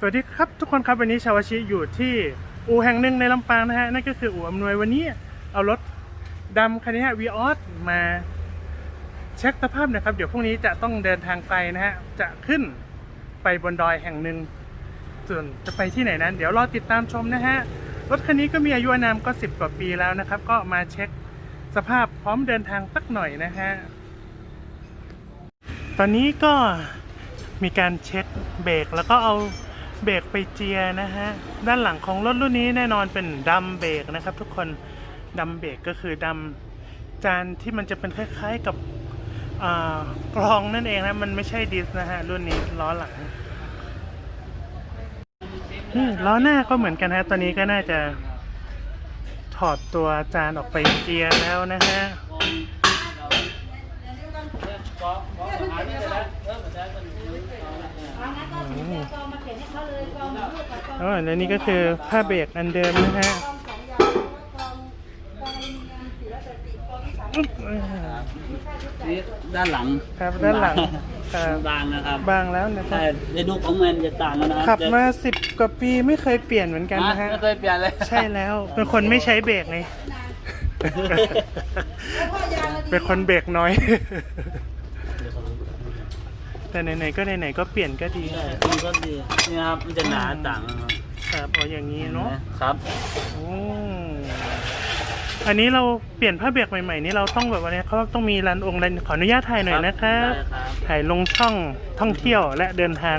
สวัสดีครับทุกคนครับวันนี้ชาวาชิอยู่ที่อู่แห่งหนึ่งในลำปางนะฮะนั่นก็คืออู่อำนวยวันนี้เอารถดำคันนี้วีออสมาเช็คสภาพนะครับ เดี๋ยวพรุ่งนี้จะต้องเดินทางไกลนะฮะจะขึ้นไปบนดอยแห่งหนึ่งส่วนจะไปที่ไหนนั้น เดี๋ยวรอติดตามชมนะฮะรถคันนี้ก็มีอายุนามก็ 10 กว่าปีแล้วนะครับ ก็มาเช็คสภาพพร้อมเดินทางสักหน่อยนะฮะตอนนี้ก็มีการเช็คเบรกแล้วก็เอา เบรกไปเจียนะฮะ ด้านหลังของรถรุ่นนี้แน่นอนเป็นดัมเบรกนะครับ ทุกคนดัมเบรกก็คือดัมจานที่มันจะเป็นคล้ายๆกับกรองนั่นเองนะ มันไม่ใช่ดิสนะฮะ รุ่นนี้ล้อหลังนี่ล้อหน้าก็เหมือนกันฮะ ตอนนี้ก็น่าจะถอดตัวจานออกไปเจียแล้วนะฮะ เอางั้นก็ถึงจะก องมาเขียนให้เขาเลยกองรูปกับกองอ๋อแล้วนี่ก็คือผ้าเบรกอันเดิมนะฮะกองสองอย่างแล้วก็กองกองอลูมิเนียมสี่ร้อยแปดสิบกองที่สามอุ๊บอ่านี่ด้านหลังครับด้านหลังครับบางนะครับบางแล้วนะครัใช่บในดูของมันจะต่างกันนะคขัรับมาสิบกว่าปีไม่เคยเปลี่ยนเหมือนกันนะฮะไม่เคยเปลี่ยนเลยใช่แล้วเป็นคนไม่ใช้เบรกไงแล้วก็ยางละดีเป็นคนเบรกน้อย แต่ไหนๆก็ไหนๆก็เปลี่ยนก็ดีใช่มันก็ดีนี่นะครับมันจะหนาต่างกันครับครับเอาอย่างนี้เนาะครับโอ้อันนี้เราเปลี่ยนผ้าเบรกใหม่ๆนี่เราต้องแบบว่าเนี้ยเขาต้องมีรันองค์รันขออนุญาตถ่ายหน่อยนะครับได้ครับถ่ายลงช่องท่องเที่ยวและเดินทาง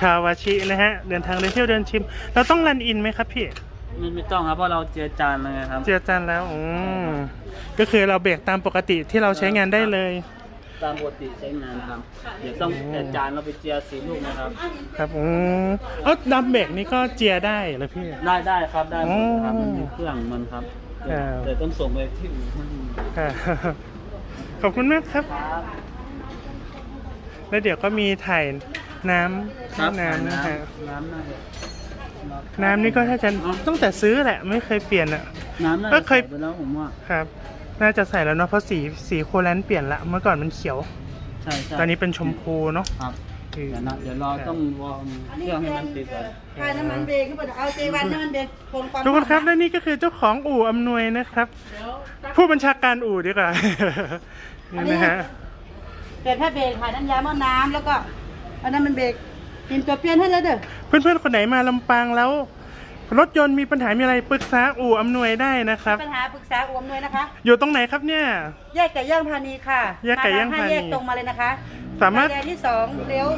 ชาวาชินะฮะเดินทางเดินเที่ยวเดินชิม เราต้องรันอินไหมครับพี่ไม่ไม่ต้องครับเพราะเราเจอจานมาไงครับ เจอจันแล้วอืมก็คือเราเบรกตามปกติที่เราใช้งานได้เลย ตามปกติใช้งานนะครับ เดี๋ยวต้องแต่จานเราไปเจียสีลูกนะครับ ครับอืมเอ้าดับเบรกนี่ก็เจียได้เหรอพี่ ได้ได้ครับได้หมดครับอ๋อมันมีเครื่องมันครับครับเดี๋ยวต้องส่งไปที่อู่ให้ค่ะขอบคุณมากครับ ครับ แล้วเดี๋ยวก็มีถ่ายน้ำครับน้ำนะฮะน้ำน่าจะน้ำนี่ก็ถ้าจะตั้งแต่ซื้อแหละไม่เคยเปลี่ยนอะ น้ำน่าก็จะเคย ใส่ไปแล้วผมว่า ครับ น่าจะใส่แล้วเนาะเพราะสีสีโคแลนต์เปลี่ยนละเมื่อก่อนมันเขียว ใช่ใช่ตอนนี้เป็นชมพูเนาะครับคือเดี๋ยวนะเดี๋ยวเราต้องวอร์มเครื่องให้มันติดก่อนทายน้ำมันเบรกขึ้นไปเอาเจวันน้ำมันเบรกคงความทุกคนครับและนี่ก็คือเจ้าของอู่อำนวยนะครับ ผู้บัญชาการอู่ดีกว่านี่นะฮะเปลี่ยนแค่เบรกค่ะน้ำยาหม้อน้ำแล้วก็เอาน้ำมันเบรกกินตัวเปลี่ยนให้แล้วเด้อเพื่อนๆคนไหนมาลำปางแล้ว รถยนต์มีปัญหา มีอะไรปรึกษาอู่อำนวยได้นะครับ ปัญหาปรึกษาอวมหน่วยนะคะ อยู่ตรงไหนครับเนี่ย แยกไก่ย่างพานีค่ะแยกไก่ย่างพานี มทห้แยกตรงมาเลยนะคะสามารถไฟแดงที่สองเลี้ยว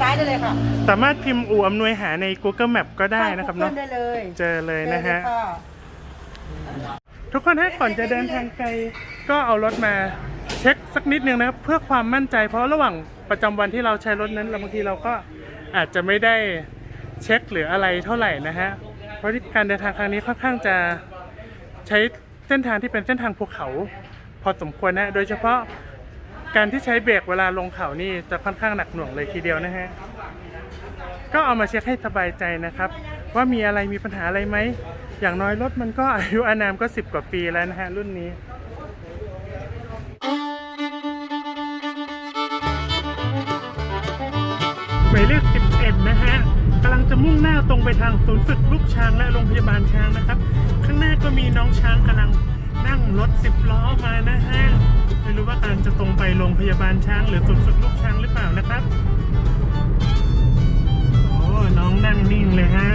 ซ้ายได้เลยค่ะสามารถพิมพ์อู่อำนวยหาใน Google Map ก็ได้นะครับเข้าเนาะ Google ได้เลยเจอเลยนะฮะ เจอเลยค่ทุกคนฮะก่อนจะเดินทางไกลก็เอารถมาเช็คสักนิดนึงนะครับเพื่อความมั่นใจ เพราะระหว่างประจำวันที่เราใช้รถนั้นเราบางทีเราก็อาจจะไม่ได้ เช็คหรืออะไรเท่าไหร่นะฮะ เพราะที่การเดินทางครั้งนี้ค่อนข้างจะใช้เส้นทางที่เป็นเส้นทางภูเขา พอสมควรนะ โดยเฉพาะการที่ใช้เบรกเวลาลงเขานี่จะค่อนข้างหนักหน่วงเลยทีเดียวนะฮะ ก็เอามาเช็คให้สบายใจนะครับ ว่ามีอะไรมีปัญหาอะไรไหม อย่างน้อยรถมันก็อายุอานามก็ 10 กว่าปีแล้วนะฮะรุ่นนี้หมายเลข11 นะฮะ กำลังจะมุ่งหน้าตรงไปทางศูนย์ฝึกลูกช้างและโรงพยาบาลช้างนะครับ ข้างหน้าก็มีน้องช้างกำลังนั่งรถสิบล้อมานะฮะไม่รู้ว่ากำลังจะตรงไปโรงพยาบาลช้างหรือศูนย์ฝึกลูกช้างหรือเปล่านะครับโอ้น้องนั่งนิ่งเลยฮะ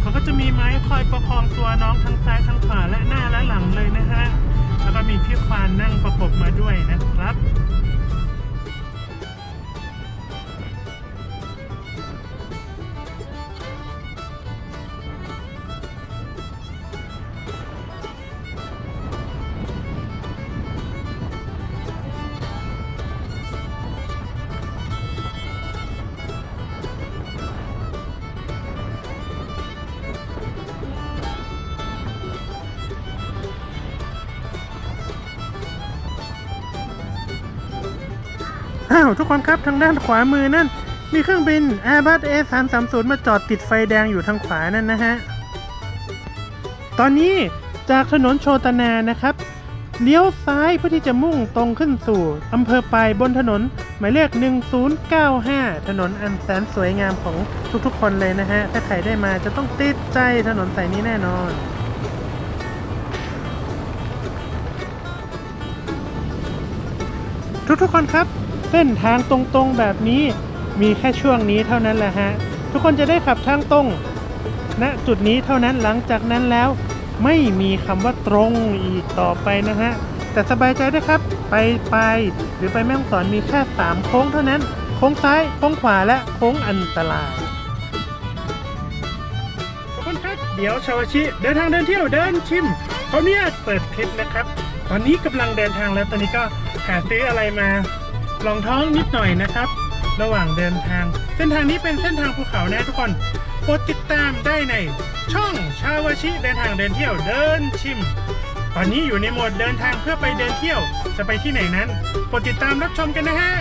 เขาก็จะมีไม้คอยประคองตัวน้องทั้งซ้ายทั้งขวาและหน้าและหลังเลยนะฮะแล้วก็มีพี่ควานนั่งประกบมาด้วยนะครับ ทุกคนครับทางด้านขวามือนั่น มีเครื่องบิน Airbus A330 มาจอดติดไฟแดงอยู่ทางขวานั่นนะฮะ ตอนนี้จากถนนโชตนานะครับเลี้ยวซ้ายเพื่อที่จะมุ่งตรงขึ้นสู่อำเภอปลายบนถนน หมายเลข 1095 ถนนอันแสนสวยงามของทุกๆคนเลยนะฮะ ถ้าใครได้มาจะต้องติดใจถนนสายนี้แน่นอน ทุกๆคนครับ เส้นทางตรงๆแบบนี้มีแค่ช่วงนี้เท่านั้นแหละฮะ ทุกคนจะได้ขับทางตรงณจุดนี้เท่านั้นหลังจากนั้นแล้ว ไม่มีคำว่าตรงอีกต่อไปนะฮะ แต่สบายใจด้วยครับ ไปไป หรือไปแม่ฮ่องสอนมีแค่3โค้งเท่านั้น โค้งซ้าย โค้งขวาและโค้งอันตรายขอบคุณครับ เดี๋ยวชาวชิ เดินทางเดินเที่ยวเดินชิมเขาเนี่ยเปิดคลิปนะครับ ตอนนี้กำลังเดินทางแล้วตอนนี้ก็หาซื้ออะไรมา ลองท้องนิดหน่อยนะครับ ระหว่างเดินทาง เส้นทางนี้เป็นเส้นทางภูเขานะทุกคนโปรดติดตามได้ในช่องชาวชิเดินทางเดินเที่ยวเดินชิม ตอนนี้อยู่ในโหมดเดินทางเพื่อไปเดินเที่ยว จะไปที่ไหนนั้นโปรดติดตามรับชมกันนะฮะ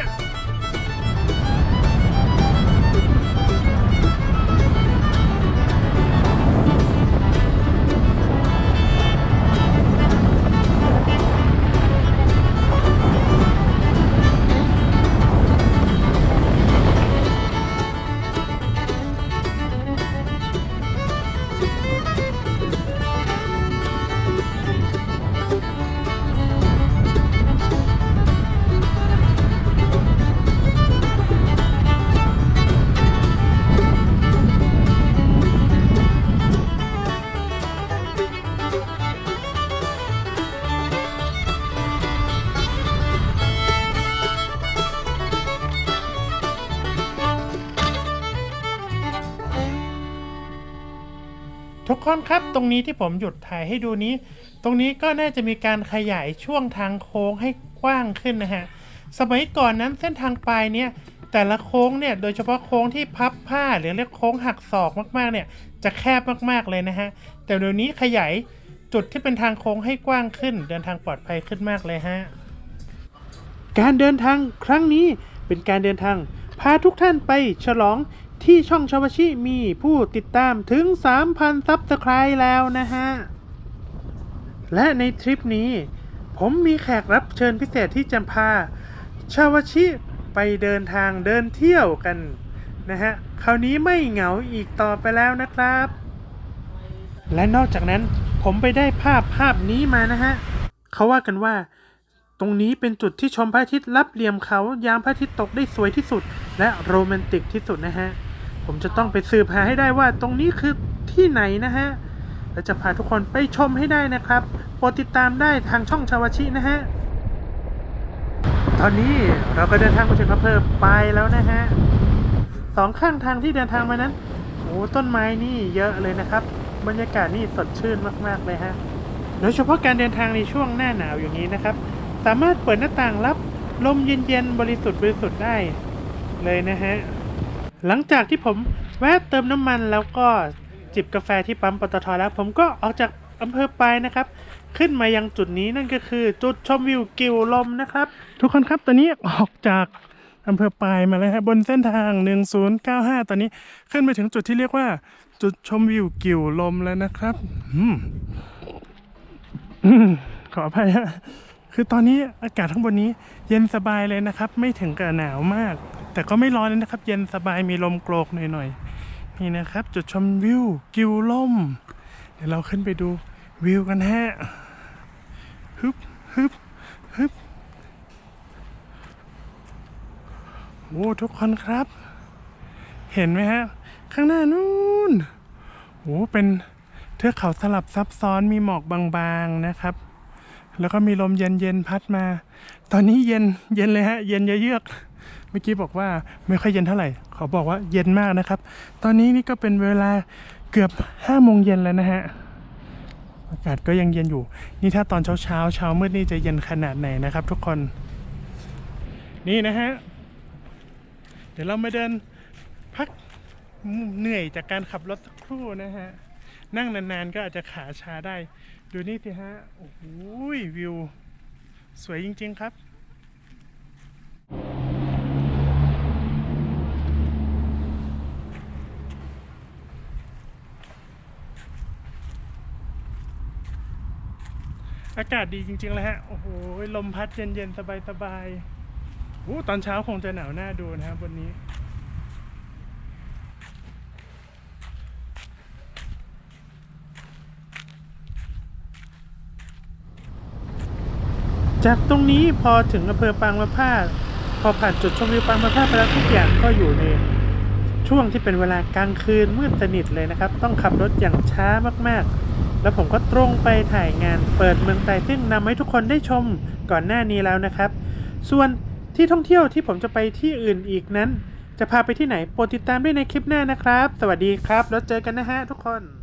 ทุกคนครับตรงนี้ที่ผมหยุดถ่ายให้ดูนี้ ตรงนี้ก็น่าจะมีการขยายช่วงทางโค้งให้กว้างขึ้นนะฮะสมัยก่อนนั้นเส้นทางปลายเนี่ยแต่ละโค้งเนี่ยโดยเฉพาะโค้งที่พับผ้าหรือเรียกโค้งหักศอกมากๆเนี่ยจะแคบมากๆเลยนะฮะแต่เดี๋ยวนี้ขยายจุดที่เป็นทางโค้งให้กว้างขึ้น เดินทางปลอดภัยขึ้นมากเลยฮะการเดินทางครั้งนี้เป็นการเดินทางพาทุกท่านไปฉลอง ที่ช่องชาวชิมีผู้ติดตามถึง 3,000ซับสไครต์แล้วนะฮะ และในทริปนี้ ผมมีแขกรับเชิญพิเศษที่จะพา ชาวชิไปเดินทางเดินเที่ยวกันนะฮะ คราวนี้ไม่เหงาอีกต่อไปแล้วนะครับ และนอกจากนั้นผมไปได้ภาพภาพนี้มานะฮะ เขาว่ากันว่า ตรงนี้เป็นจุดที่ชมพระอาทิตย์รับเหลี่ยมเขายามพระอาทิตย์ตกได้สวยที่สุด และโรแมนติกที่สุดนะฮะ ผมจะต้องไปสืบหาให้ได้ว่าตรงนี้คือที่ไหนนะฮะและจะพาทุกคนไปชมให้ได้นะครับโปรดติดตามได้ทางช่องชาวชินะฮะตอนนี้เราก็เดินทางมาถึงอำเภอปายแล้วนะฮะสองข้างทางที่เดินทางมานั้นโอ้ต้นไม้นี่เยอะเลยนะครับ บรรยากาศนี่สดชื่นมากๆเลยฮะโดยเฉพาะการเดินทางในช่วงหน้าหนาวอย่างนี้นะครับ สามารถเปิดหน้าต่างรับลมเย็นๆบริสุทธิ์บริสุทธิ์ได้เลยนะฮะ หลังจากที่ผมแวะเติมน้ำมันแล้วก็จิบกาแฟที่ปั๊มปตทแล้ว ผมก็ออกจากอำเภอปายนะครับ ขึ้นมายังจุดนี้นั่นก็คือจุดชมวิวกิวลมนะครับ ทุกคนครับตอนนี้ออกจากอำเภอปายมาแล้วฮะบนเส้นทาง 1095 ตอนนี้ขึ้นไปถึงจุดที่เรียกว่า จุดชมวิวกิวลมแล้วนะครับอขออภัยฮะคือตอนนี้อากาศข้างบนนี้ เย็นสบายเลยนะครับ ไม่ถึงกับหนาวมาก แต่ก็ไม่ร้อนเลยนะครับ เย็นสบายมีลมโกรกหน่อยๆนี่นะครับ จุดชมวิวกิวลมเดี๋ยวเราขึ้นไปดูวิวกันฮะฮึบฮึบฮึบโอ้ทุกคนครับ เห็นไหมฮะ ข้างหน้านู่นโอ้เป็นเทือกเขาสลับซับซ้อนมีหมอกบางๆนะครับ แล้วก็มีลมเย็นๆพัดมา ตอนนี้เย็นเย็นเลยฮะ เย็นเยือกๆ เมื่อกี้บอกว่าไม่ค่อยเย็นเท่าไหร่ขอบอกว่าเย็นมากนะครับ ตอนนี้นี่ก็เป็นเวลาเกือบห้าโมงเย็นแล้วนะฮะอากาศก็ยังเย็นอยู่ นี่ถ้าตอนเช้าเช้าเช้ามืดนี่จะเย็นขนาดไหนนะครับ ทุกคนนี่นะฮะเดี๋ยวเรามาเดินพักเหนื่อยจากการขับรถสักครู่นะฮะนั่งนานๆก็อาจจะขาชาได้ ดูนี่สิฮะโอ้โหวิว สวยจริง ๆ ครับ อากาศดีจริงๆเลยฮะ โอ้โห ลมพัดเย็นๆ สบายๆอู้ตอนเช้าคงจะหนาวหน้าดูนะครับวันนี้ จากตรงนี้พอถึงอำเภอปางมะผ้าพอผ่านจุดชมวิวปางมะผ้าไปแล้วทุกอย่างก็อยู่ใน ช่วงที่เป็นเวลากลางคืนมืดสนิทเลยนะครับ ต้องขับรถอย่างช้ามากๆ แล้วผมก็ตรงไปถ่ายงานเปิดเมืองไทยซึ่งนำให้ทุกคนได้ชมก่อนหน้านี้แล้วนะครับ ส่วนที่ท่องเที่ยวที่ผมจะไปที่อื่นอีกนั้น จะพาไปที่ไหนโปรดติดตามได้ในคลิปหน้านะครับ สวัสดีครับ แล้วเจอกันนะฮะทุกคน